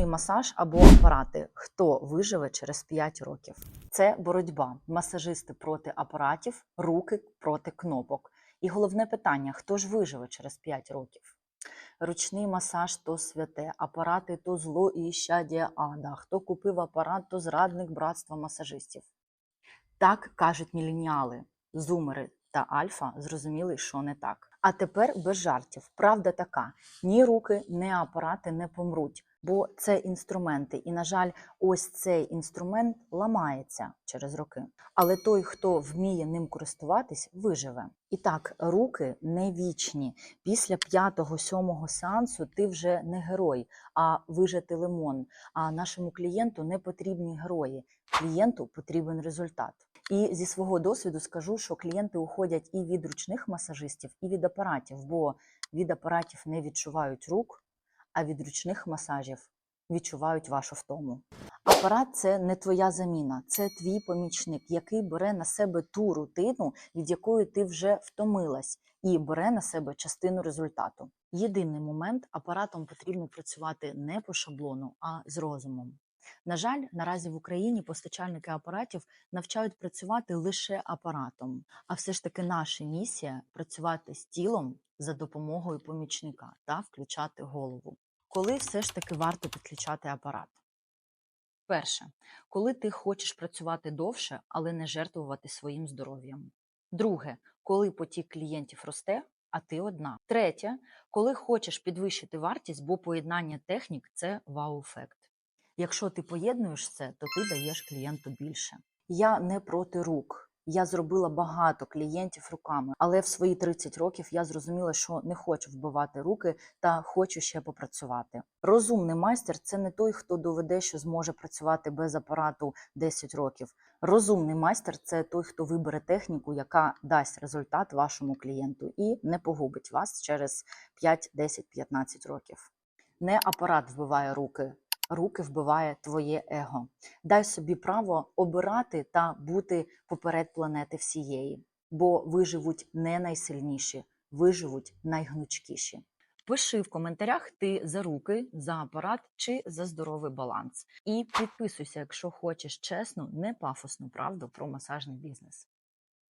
Ручний масаж або апарати. Хто виживе через 5 років? Це боротьба. Масажисти проти апаратів, руки проти кнопок. І головне питання: хто ж виживе через 5 років? Ручний масаж то святе, апарати то зло і щадія ада. Хто купив апарат, то зрадник братства масажистів. Так кажуть міленіали, зумери та альфа зрозуміли, що не так. А тепер без жартів. Правда така: ні руки, ні апарати не помруть, бо це інструменти. І, на жаль, ось цей інструмент ламається через роки. Але той, хто вміє ним користуватись, виживе. І так, руки не вічні. Після п'ятого-сьомого сеансу ти вже не герой, а вижити лимон. А нашому клієнту не потрібні герої. Клієнту потрібен результат. І зі свого досвіду скажу, що клієнти уходять і від ручних масажистів, і від апаратів, бо від апаратів не відчувають рук, а від ручних масажів відчувають вашу втому. Апарат це не твоя заміна, це твій помічник, який бере на себе ту рутину, від якої ти вже втомилась, і бере на себе частину результату. Єдиний момент апаратом потрібно працювати не по шаблону, а з розумом. На жаль, наразі в Україні постачальники апаратів навчають працювати лише апаратом. А все ж таки наша місія працювати з тілом за допомогою помічника та включати голову. Коли все ж таки варто підключати апарат? Перше, коли ти хочеш працювати довше, але не жертвувати своїм здоров'ям. Друге, коли потік клієнтів росте, а ти одна. Третє, коли хочеш підвищити вартість, бо поєднання технік це вау-ефект. Якщо ти поєднуєш це, то ти даєш клієнту більше. Я не проти рук. Я зробила багато клієнтів руками, але в свої 30 років я зрозуміла, що не хочу вбивати руки та хочу ще попрацювати. Розумний майстер це не той, хто доведе, що зможе працювати без апарату 10 років. Розумний майстер це той, хто вибере техніку, яка дасть результат вашому клієнту і не погубить вас через 5, 10, 15 років. Не апарат вбиває руки, руки вбиває твоє его. Дай собі право обирати та бути поперед планети всієї, бо виживуть не найсильніші, виживуть найгнучкіші. Пиши в коментарях ти за руки, за апарат чи за здоровий баланс. І підписуйся, якщо хочеш чесну, не пафосну правду про масажний бізнес.